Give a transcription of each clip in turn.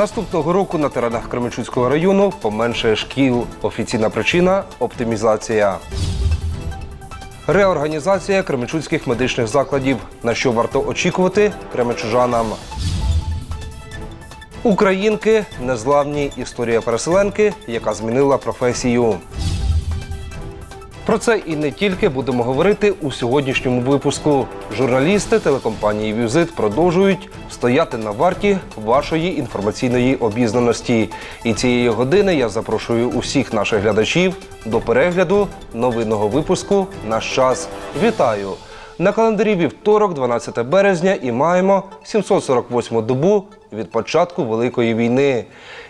Наступного року на теренах Кременчуцького району поменшає шкіл. Офіційна причина оптимізація. Реорганізація кременчуцьких медичних закладів. На що варто очікувати кременчужанам. Українки незламні історія переселенки, яка змінила професію. Про це і не тільки будемо говорити у сьогоднішньому випуску. Журналісти телекомпанії Візит продовжують стояти на варті вашої інформаційної обізнаності. І цієї години я запрошую усіх наших глядачів до перегляду новинного випуску Наш час. Вітаю! На календарі вівторок, 12 березня, і маємо 748 добу від початку Великої війни.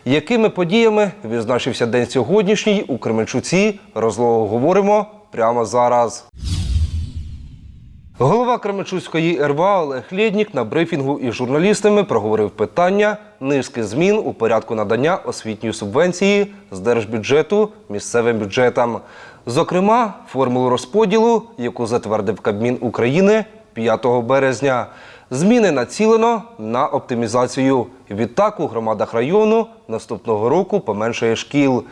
Якими подіями відзначився день сьогоднішній у Кременчуці? Розлого говоримо прямо зараз. Голова Кременчуцької РВА Олег Лєднік на брифінгу із журналістами проговорив питання низки змін у порядку надання освітньої субвенції з держбюджету місцевим бюджетам. Зокрема, формулу розподілу, яку затвердив Кабмін України 5 березня. Зміни націлено на оптимізацію. Відтак у громадах району наступного року поменшає шкіл.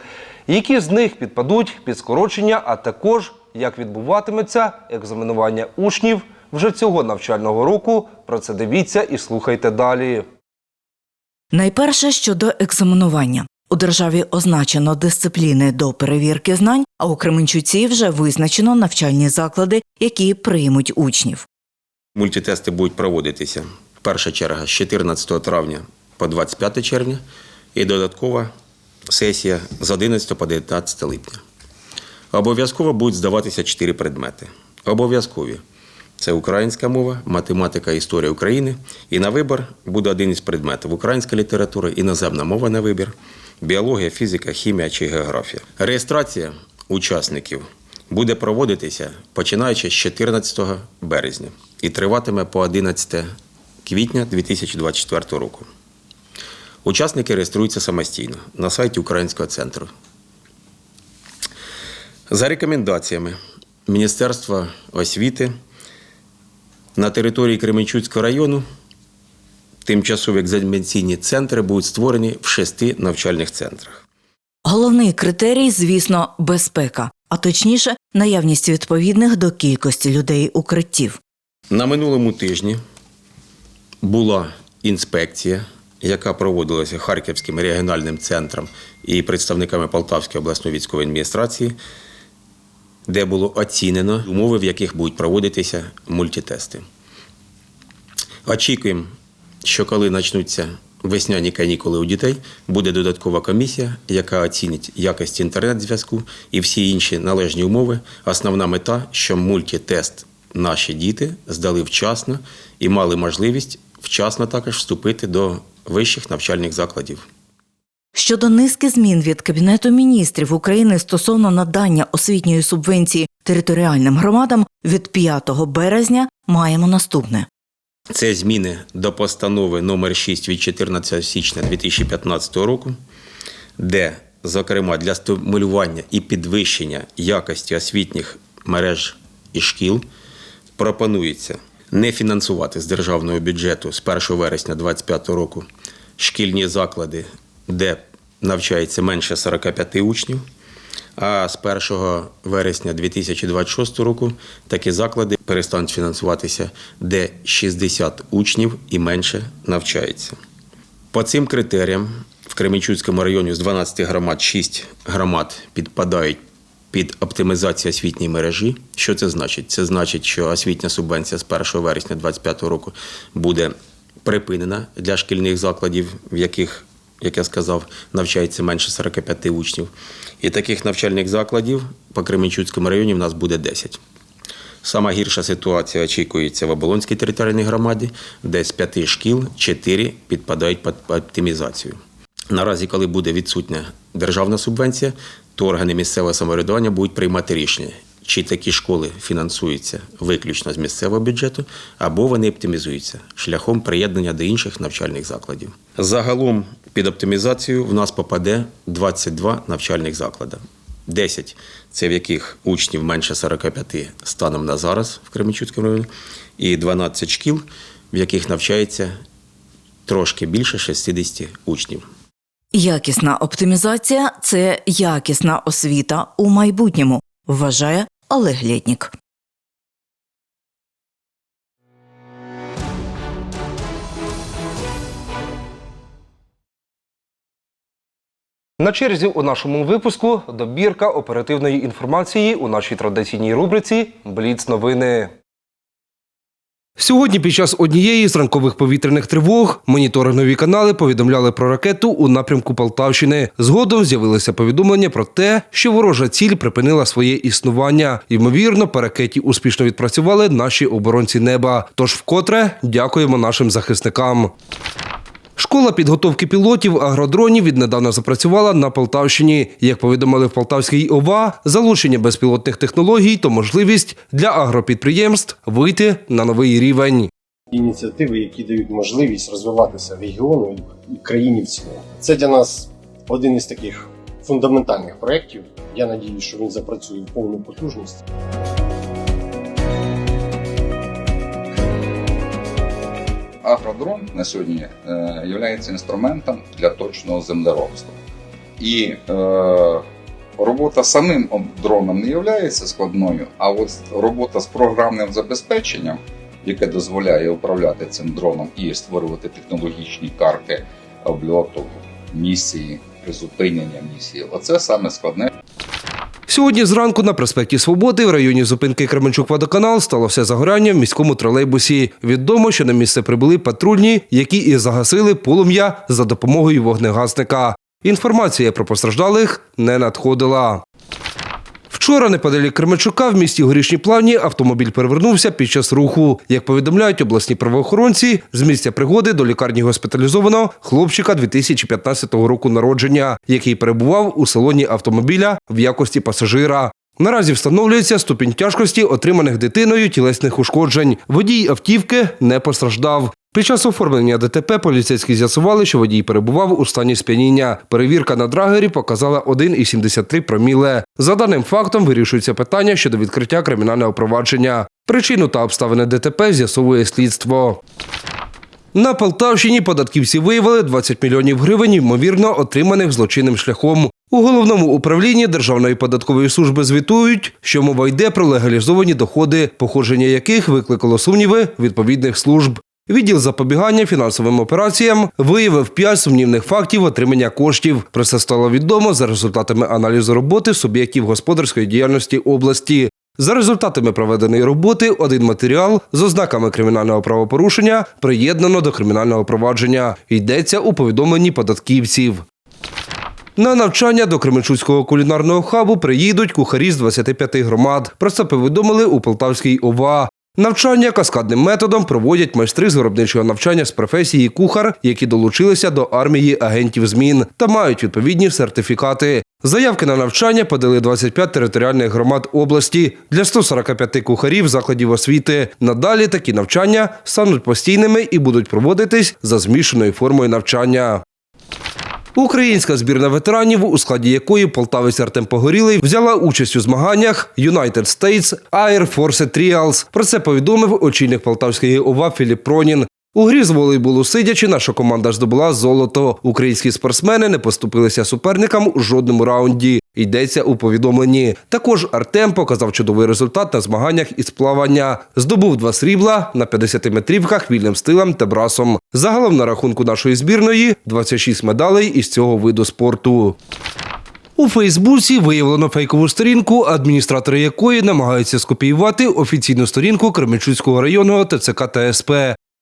Які з них підпадуть під скорочення, а також як відбуватиметься екзаменування учнів вже цього навчального року. Про це дивіться і слухайте далі. Найперше щодо екзаменування. У державі означено дисципліни до перевірки знань, а у Кременчуці вже визначено навчальні заклади, які приймуть учнів. Мультитести будуть проводитися. Перша черга з 14 травня по 25 червня і додаткова сесія з 11 по 19 липня. Обов'язково будуть здаватися 4 предмети. Обов'язкові. Це українська мова, математика, історія України. І на вибір буде один із предметів українська література, іноземна мова на вибір, біологія, фізика, хімія чи географія. Реєстрація учасників буде проводитися починаючи з 14 березня і триватиме по 11 квітня 2024 року. Учасники реєструються самостійно на сайті Українського центру. За рекомендаціями Міністерства освіти на території Кременчуцького району тимчасові екзаменаційні центри будуть створені в шести навчальних центрах. Головний критерій, звісно, безпека, а точніше, наявність відповідних до кількості людей укриттів. На минулому тижні була інспекція, яка проводилася Харківським регіональним центром і представниками Полтавської обласної військової адміністрації, де було оцінено умови, в яких будуть проводитися мультитести. Очікуємо, що коли почнуться весняні канікули у дітей, буде додаткова комісія, яка оцінить якість інтернет-зв'язку і всі інші належні умови. Основна мета, щоб мультитест наші діти здали вчасно і мали можливість вчасно також вступити до вищих навчальних закладів. Щодо низки змін від Кабінету міністрів України стосовно надання освітньої субвенції територіальним громадам від 5 березня маємо наступне. Це зміни до постанови номер 6 від 14 січня 2015 року, де, зокрема, для стимулювання і підвищення якості освітніх мереж і шкіл пропонується не фінансувати з державного бюджету з 1 вересня 2025 року шкільні заклади, де навчається менше 45 учнів. А з 1 вересня 2026 року такі заклади перестануть фінансуватися, де 60 учнів і менше навчається. По цим критеріям в Кременчуцькому районі з 12 громад 6 громад підпадають під оптимізацію освітньої мережі. Що це значить? Це значить, що освітня субвенція з 1 вересня 2025 року буде припинена для шкільних закладів, в яких, як я сказав, навчається менше 45 учнів. І таких навчальних закладів по Кременчуцькому районі в нас буде 10. Сама гірша ситуація очікується в Оболонській територіальній громаді, де з п'яти шкіл чотири підпадають під оптимізацію. Наразі, коли буде відсутня державна субвенція, то органи місцевого самоврядування будуть приймати рішення, чи такі школи фінансуються виключно з місцевого бюджету, або вони оптимізуються шляхом приєднання до інших навчальних закладів. Загалом під оптимізацію в нас попаде 22 навчальних заклади. 10 – це в яких учнів менше 45 станом на зараз в Кременчуцькому районі, і 12 шкіл, в яких навчається трошки більше 60 учнів. Якісна оптимізація це якісна освіта у майбутньому, вважає Олег Лєтнік. На черзі у нашому випуску добірка оперативної інформації у нашій традиційній рубриці Бліц новини. Сьогодні під час однієї з ранкових повітряних тривог моніторингові канали повідомляли про ракету у напрямку Полтавщини. Згодом з'явилися повідомлення про те, що ворожа ціль припинила своє існування. Ймовірно, по ракеті успішно відпрацювали наші оборонці неба. Тож вкотре дякуємо нашим захисникам. Школа підготовки пілотів агродронів віднедавна запрацювала на Полтавщині. Як повідомили в Полтавській ОВА, залучення безпілотних технологій то можливість для агропідприємств вийти на новий рівень. ініціативи, які дають можливість розвиватися регіону і країні в цілому. Це для нас один із таких фундаментальних проєктів. Я надіюсь, що він запрацює в повну потужність. Агродрон на сьогодні е, є інструментом для точного землеробства. І е, робота самим дроном не є складною, а от робота з програмним забезпеченням, яке дозволяє управляти цим дроном і створювати технологічні карти обльоту, місії, призупинення місії, оце саме складне. Сьогодні зранку на проспекті Свободи в районі зупинки Кременчук водоканал сталося загорання в міському тролейбусі. Відомо, що на місце прибули патрульні, які і загасили полум'я за допомогою вогнегасника. Інформація про постраждалих не надходила. Вчора неподалік Кременчука в місті Горішні Плавні автомобіль перевернувся під час руху. Як повідомляють обласні правоохоронці, з місця пригоди до лікарні госпіталізовано хлопчика 2015 року народження, який перебував у салоні автомобіля в якості пасажира. Наразі встановлюється ступінь тяжкості отриманих дитиною тілесних ушкоджень. Водій автівки не постраждав. Під час оформлення ДТП поліцейські з'ясували, що водій перебував у стані сп'яніння. Перевірка на драгері показала 1,73 проміле. За даним фактом вирішується питання щодо відкриття кримінального провадження. Причину та обставини ДТП з'ясовує слідство. На Полтавщині податківці виявили 20 мільйонів гривень, ймовірно, отриманих злочинним шляхом. У головному управлінні Державної податкової служби звітують, що мова йде про легалізовані доходи, походження яких викликало сумніви відповідних служб. Відділ запобігання фінансовим операціям виявив п'ять сумнівних фактів отримання коштів. Про це стало відомо за результатами аналізу роботи суб'єктів господарської діяльності області. За результатами проведеної роботи один матеріал з ознаками кримінального правопорушення приєднано до кримінального провадження. Йдеться у повідомленні податківців. На навчання до Кременчуцького кулінарного хабу приїдуть кухарі з 25 громад. Про це повідомили у Полтавській ОВА. Навчання каскадним методом проводять майстри з виробничого навчання з професії кухар, які долучилися до армії агентів змін та мають відповідні сертифікати. Заявки на навчання подали 25 територіальних громад області для 145 кухарів закладів освіти. Надалі такі навчання стануть постійними і будуть проводитись за змішаною формою навчання. Українська збірна ветеранів, у складі якої полтавець Артем Погорілий взяла участь у змаганнях United States Air Force Trials. Про це повідомив очільник Полтавської ОВА Філіп Пронін. У грі з волейболу сидячи, наша команда здобула золото. Українські спортсмени не поступилися суперникам у жодному раунді. Йдеться у повідомленні. Також Артем показав чудовий результат на змаганнях із плавання. Здобув два срібла на 50-метрівках вільним стилем та брасом. Загалом на рахунку нашої збірної 26 медалей із цього виду спорту. У Фейсбуці виявлено фейкову сторінку, адміністратори якої намагаються скопіювати офіційну сторінку Кременчуцького районного ТЦК та СП.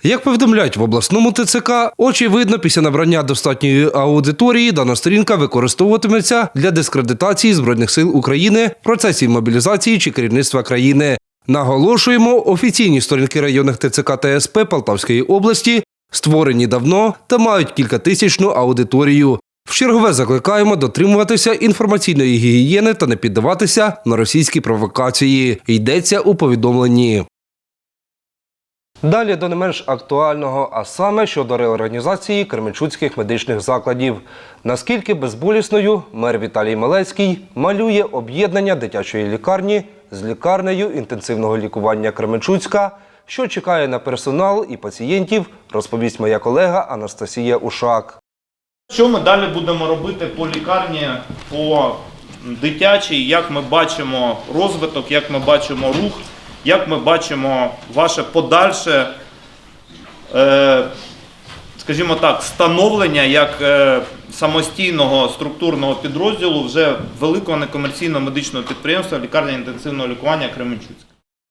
Як повідомляють в обласному ТЦК, очевидно, після набрання достатньої аудиторії дана сторінка використовуватиметься для дискредитації Збройних сил України, процесів мобілізації чи керівництва країни. Наголошуємо, офіційні сторінки районних ТЦК та СП Полтавської області створені давно та мають кількатисячну аудиторію. В чергове закликаємо дотримуватися інформаційної гігієни та не піддаватися на російські провокації. Йдеться у повідомленні. Далі до не менш актуального, а саме щодо реорганізації кременчуцьких медичних закладів. Наскільки безболісною мер Віталій Малецький малює об'єднання дитячої лікарні з лікарнею інтенсивного лікування Кременчуцька що чекає на персонал і пацієнтів, розповість моя колега Анастасія Ушак. Що ми далі будемо робити по лікарні, по дитячій, як ми бачимо розвиток, як ми бачимо рух, як ми бачимо ваше подальше, е, скажімо так, становлення як е, самостійного структурного підрозділу вже великого некомерційного медичного підприємства лікарня інтенсивного лікування Кременчуцька.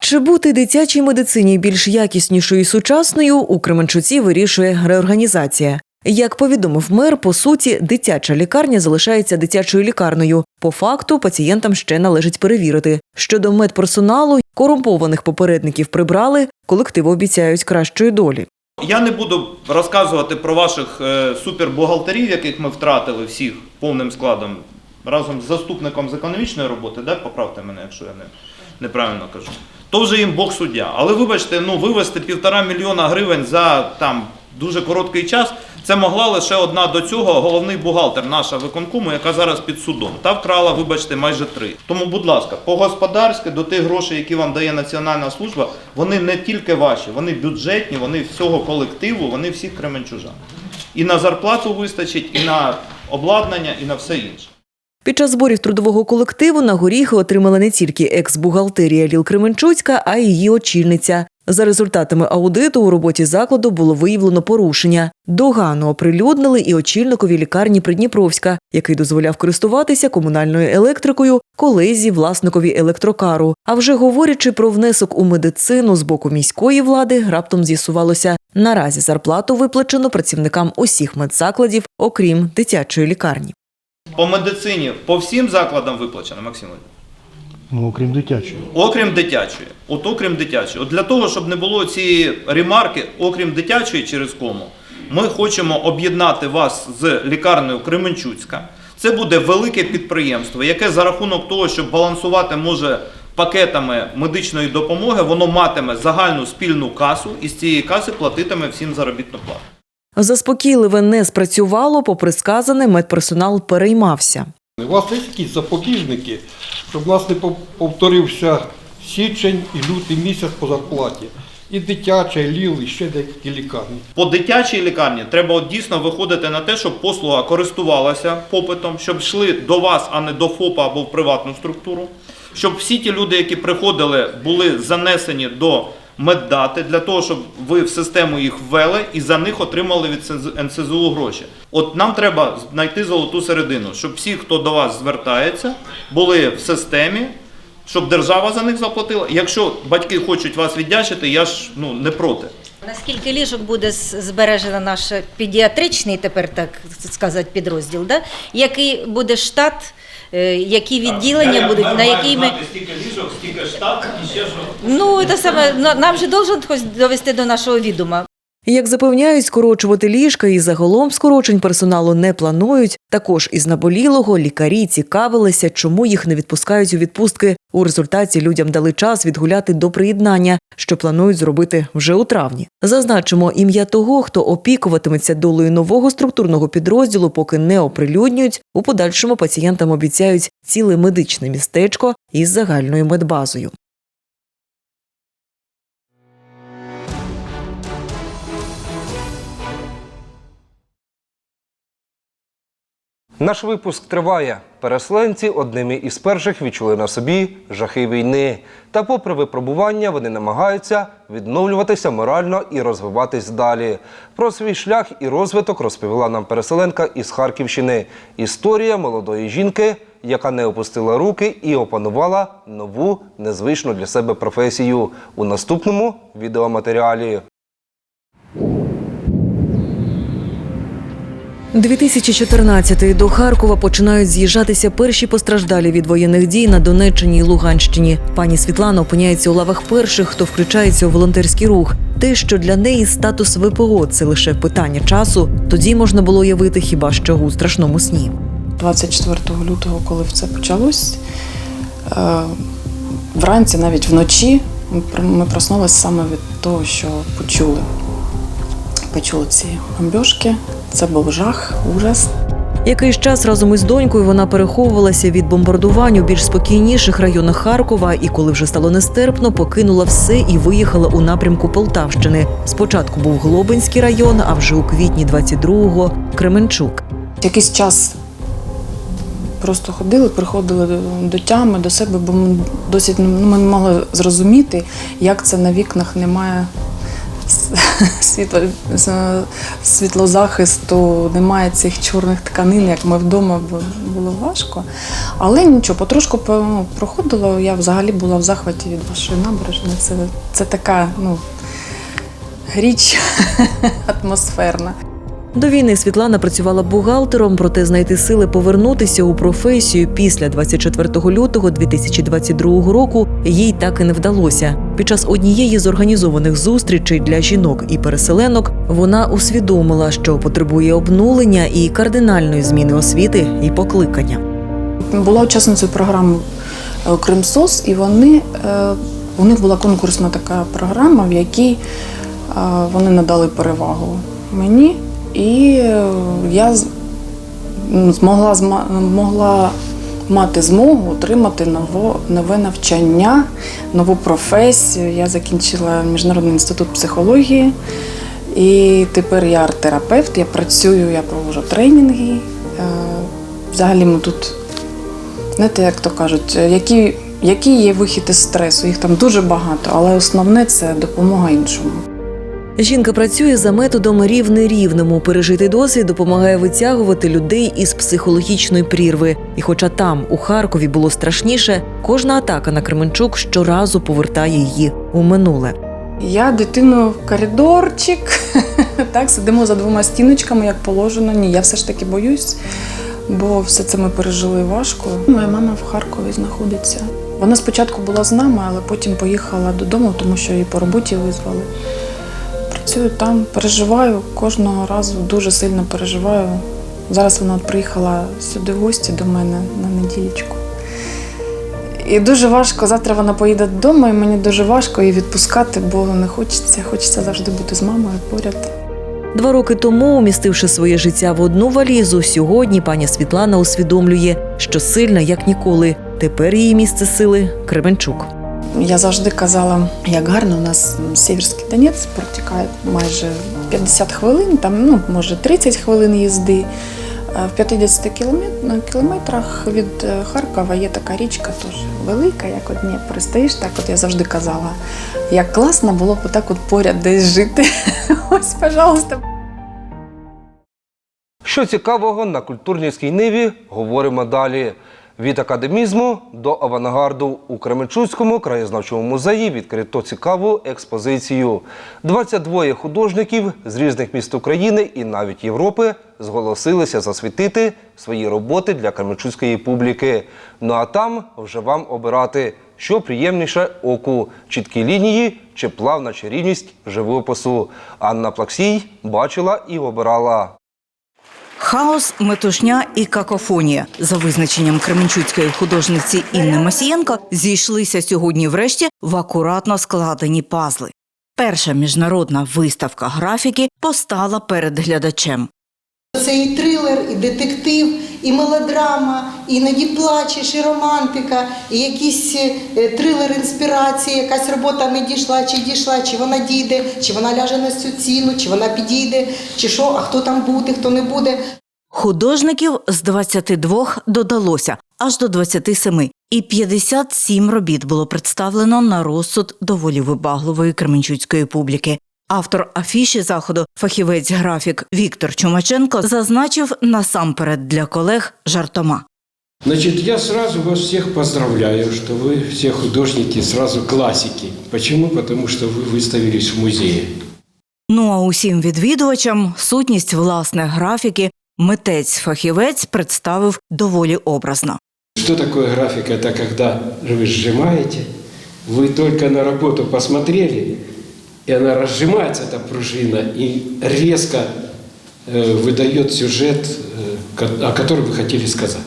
Чи бути дитячій медицині більш якіснішою і сучасною у Кременчуці вирішує реорганізація. Як повідомив мер, по суті, дитяча лікарня залишається дитячою лікарнею. По факту пацієнтам ще належить перевірити. Щодо медперсоналу, корумпованих попередників прибрали, колективу обіцяють кращої долі. Я не буду розказувати про ваших е, супербухгалтерів, яких ми втратили всіх повним складом разом з заступником з економічної роботи, да? поправте мене, якщо я не, неправильно кажу. То вже їм Бог суддя. Але вибачте, ну вивести півтора мільйона гривень за там дуже короткий час. Це могла лише одна до цього головний бухгалтер наша виконкому, яка зараз під судом. Та вкрала, вибачте, майже три. Тому, будь ласка, по-господарськи до тих грошей, які вам дає Національна служба, вони не тільки ваші, вони бюджетні, вони всього колективу, вони всіх кременчужан. І на зарплату вистачить, і на обладнання, і на все інше. Під час зборів трудового колективу на горіхи отримала не тільки екс-бухгалтерія Ліл Кременчуцька, а й її очільниця. За результатами аудиту у роботі закладу було виявлено порушення. Догану оприлюднили і очільникові лікарні Придніпровська, який дозволяв користуватися комунальною електрикою колезі власникові електрокару. А вже говорячи про внесок у медицину з боку міської влади, раптом з'ясувалося, наразі зарплату виплачено працівникам усіх медзакладів, окрім дитячої лікарні. По медицині по всім закладам виплачено, Максим. Леонідович? Ну, окрім дитячої. Окрім дитячої. От окрім дитячої. От для того, щоб не було цієї ремарки, окрім дитячої через кому, ми хочемо об'єднати вас з лікарнею Кременчуцька. Це буде велике підприємство, яке за рахунок того, що балансувати може пакетами медичної допомоги, воно матиме загальну спільну касу і з цієї каси платитиме всім заробітну плату. Заспокійливе не спрацювало, попри сказане, медперсонал переймався. У вас є якісь запобіжники, щоб у нас не пов- повторився січень і лютий місяць по зарплаті. І дитяча, і ліл, і ще деякі лікарні. По дитячій лікарні треба дійсно виходити на те, щоб послуга користувалася попитом, щоб йшли до вас, а не до ФОПа або в приватну структуру. Щоб всі ті люди, які приходили, були занесені до меддати для того, щоб ви в систему їх ввели і за них отримали від НСЗУ гроші. От нам треба знайти золоту середину, щоб всі, хто до вас звертається, були в системі, щоб держава за них заплатила. Якщо батьки хочуть вас віддячити, я ж ну не проти. Наскільки ліжок буде збережено наш педіатричний, тепер так сказати, підрозділ, да? який буде штат, які відділення будуть, на які ми. стільки ліжок, стільки штаб і ще що. Ну, це саме, на- нам же должен хтось довести до нашого відома. Як запевняють, скорочувати ліжка і загалом скорочень персоналу не планують. Також із наболілого лікарі цікавилися, чому їх не відпускають у відпустки. У результаті людям дали час відгуляти до приєднання, що планують зробити вже у травні. Зазначимо, ім'я того, хто опікуватиметься долею нового структурного підрозділу, поки не оприлюднюють. У подальшому пацієнтам обіцяють ціле медичне містечко із загальною медбазою. Наш випуск триває. Переселенці одними із перших відчули на собі жахи війни. Та, попри випробування, вони намагаються відновлюватися морально і розвиватись далі. Про свій шлях і розвиток розповіла нам переселенка із Харківщини. Історія молодої жінки, яка не опустила руки і опанувала нову незвичну для себе професію у наступному відеоматеріалі. 2014-й до Харкова починають з'їжджатися перші постраждалі від воєнних дій на Донеччині і Луганщині. Пані Світлана опиняється у лавах перших, хто включається у волонтерський рух. Те, що для неї статус ВПО – це лише питання часу, тоді можна було уявити хіба що у страшному сні. 24 лютого, коли все почалось, е, вранці, навіть вночі, ми пр- ми проснулися саме від того, що почули. Почули ці бомбьошки. Це був жах, ужас. Якийсь час разом із донькою вона переховувалася від бомбардувань у більш спокійніших районах Харкова, і коли вже стало нестерпно, покинула все і виїхала у напрямку Полтавщини. Спочатку був Глобинський район, а вже у квітні 22-го – Кременчук. Якийсь час просто ходили, приходили до- тями, до себе, бо ми досить ну, ми не могли зрозуміти, як це на вікнах немає світло, світлозахисту, немає цих чорних тканин, як ми вдома, було важко. Але нічого, потрошку по- ну, проходило. Я взагалі була в захваті від вашої набережної. Це, це така ну, річ атмосферна. До війни Світлана працювала бухгалтером, проте знайти сили повернутися у професію після 24 лютого 2022 року їй так і не вдалося. Під час однієї з організованих зустрічей для жінок і переселенок вона усвідомила, що потребує обнулення і кардинальної зміни освіти і покликання. Була учасницею програми е, Кримсос, і вони, е, у них була конкурсна така програма, в якій е, вони надали перевагу мені, і е, я з- м, змогла, мати змогу отримати ново, нове навчання, нову професію. Я закінчила Міжнародний інститут психології. І тепер я арт-терапевт, я працюю, я проводжу тренінги. Е, Взагалі ми тут Знаєте, як то кажуть, який, який є вихід із стресу? Їх там дуже багато, але основне це допомога іншому. Жінка працює за методом рівне рівному. Пережитий досвід допомагає витягувати людей із психологічної прірви. І хоча там, у Харкові, було страшніше, кожна атака на Кременчук щоразу повертає її у минуле. Я дитину в коридорчик, так, сидимо за двома стіночками, як положено. Ні, я все ж таки боюсь, бо все це ми пережили важко. Моя мама в Харкові знаходиться. Вона спочатку була з нами, але потім поїхала додому, тому що її по роботі визвали. Працюю там, переживаю кожного разу, дуже сильно переживаю. Зараз вона от приїхала сюди в гості до мене на неділечку. І дуже важко. Завтра вона поїде додому, і мені дуже важко її відпускати, бо не хочеться. Хочеться завжди бути з мамою поряд. Два роки тому, умістивши своє життя в одну валізу, сьогодні пані Світлана усвідомлює, що сильна як ніколи. Тепер її місце сили Кременчук. Я завжди казала, як гарно у нас Сєвєрський Донець протікає майже 50 хвилин, там, ну, може 30 хвилин їзди. В 50 кілометрах від е, Харкова є така річка, теж велика, як от Дніпро. Стоїш так, от я завжди казала, як класно було б отак от поряд десь жити. Ось, пожалуйста, Що цікавого на культурній ниві говоримо далі. Від академізму до авангарду у Кременчуцькому краєзнавчому музеї відкрито цікаву експозицію. 22 художників з різних міст України і навіть Європи зголосилися засвітити свої роботи для кременчуцької публіки. Ну а там вже вам обирати, що приємніше оку чіткі лінії чи плавна чарівність живопису. Анна Плаксій бачила і обирала. Хаос, метушня і какофонія за визначенням кременчуцької художниці Інни Масієнко зійшлися сьогодні врешті в акуратно складені пазли. Перша міжнародна виставка графіки постала перед глядачем. Це і трилер, і детектив, і мелодрама, іноді плачеш, і романтика, і якийсь е, трилер інспірації, якась робота не дійшла, чи дійшла, чи вона дійде, чи вона ляже на цю ціну, чи вона підійде, чи що, а хто там буде, хто не буде. Художників з 22 додалося аж до 27, і 57 робіт було представлено на розсуд доволі вибагливої кременчуцької публіки. Автор афіші заходу, фахівець-графік Віктор Чумаченко, зазначив насамперед для колег жартома. Значит, я сразу вас всех поздравляю, что вы все художники, сразу классики. Почему? Потому что вы выставились в музее. Ну а усім відвідувачам сутність власне графіки митець-фахівець представив доволі образно. Что такое графика? Это когда вы сжимаете, вы только на работу посмотрели, и она разжимается, эта пружина, и резко э, выдает сюжет, э, ко- о котором вы хотели сказать.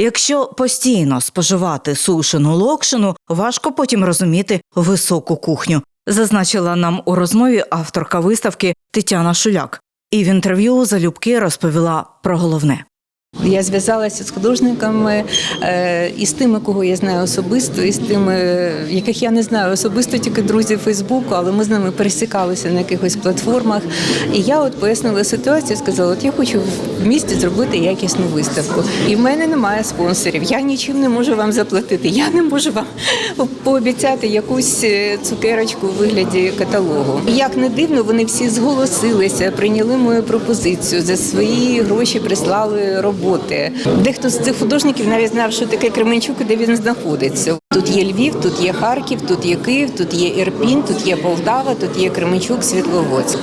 Якщо постійно споживати сушену локшину, важко потім розуміти високу кухню, зазначила нам у розмові авторка виставки Тетяна Шуляк. І в інтерв'ю залюбки розповіла про головне. Я зв'язалася з художниками е, і з тими, кого я знаю особисто, і з тими, яких я не знаю особисто, тільки друзі Фейсбуку, але ми з ними пересікалися на якихось платформах. І я от пояснила ситуацію, сказала, от я хочу в місті зробити якісну виставку. І в мене немає спонсорів. Я нічим не можу вам заплатити. Я не можу вам пообіцяти якусь е, цукерочку у вигляді каталогу. Як не дивно, вони всі зголосилися, прийняли мою пропозицію за свої гроші, прислали роботи. Дехто з цих художників навіть знав, що таке Кременчук і де він знаходиться. Тут є Львів, тут є Харків, тут є Київ, тут є Ірпінь, тут є Полтава, тут є Кременчук, Світловодськ.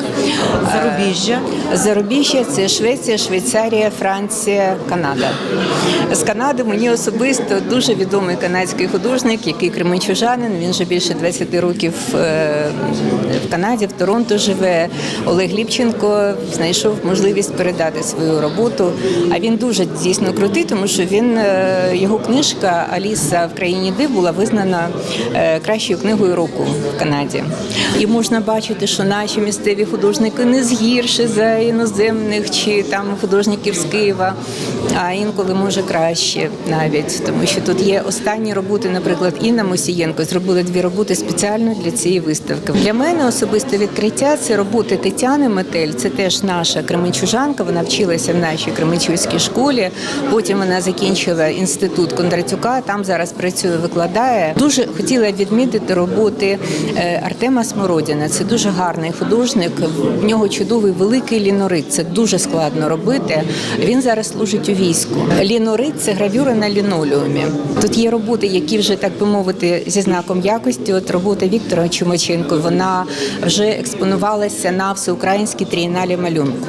Зарубіжжя. Е, Зарубіжжя це Швеція, Швейцарія, Франція, Канада. З Канади мені особисто дуже відомий канадський художник, який кременчужанин. Він вже більше 20 років е, в Канаді, в Торонто живе. Олег Ліпченко знайшов можливість передати свою роботу. А він дуже дійсно крутий, тому що він е, його книжка Аліса в країні див була визнана е, кращою книгою року в Канаді. І можна бачити, що наші місцеві художники не згірші за іноземних чи там художників з Києва, а інколи може краще навіть, тому що тут є останні роботи, наприклад, Інна Мосієнко зробила дві роботи спеціально для цієї виставки. Для мене особисте відкриття це роботи Тетяни Метель. Це теж наша кременчужанка. Вона вчилася в нашій кременчуцькій школі. Потім вона закінчила інститут Кондратюка. Там зараз працює, викладає. Дуже хотіла відмітити роботи е, Артема Смородіна. Це дуже гарний художник. В нього чудовий великий лінорит. Це дуже складно робити. Він зараз служить у війську. Лінорит це гравюра на лінолеумі. Тут є роботи, які вже так би мовити зі знаком якості. От робота Віктора Чумаченко. Вона вже експонувалася на всеукраїнській трієналі малюнку.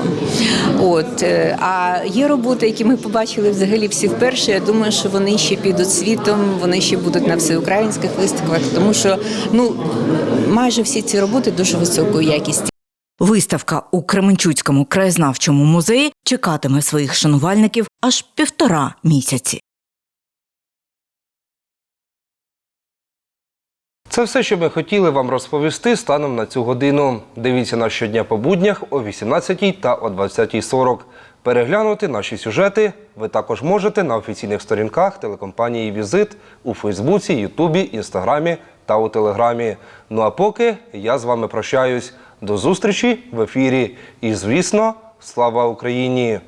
От е, а є роботи, які ми побачили взагалі всі вперше. Я думаю, що вони ще підуть світом, вони ще будуть на всеукраїнських виставках, тому що ну майже всі ці роботи дуже високої якісті. Виставка у Кременчуцькому краєзнавчому музеї чекатиме своїх шанувальників аж півтора місяці. Це все, що ми хотіли вам розповісти станом на цю годину. Дивіться нас щодня по буднях о 18 та о 20.40. Переглянути наші сюжети ви також можете на офіційних сторінках телекомпанії Візит у Фейсбуці, Ютубі, Інстаграмі та у Телеграмі. Ну а поки я з вами прощаюсь. До зустрічі в ефірі. І звісно, слава Україні!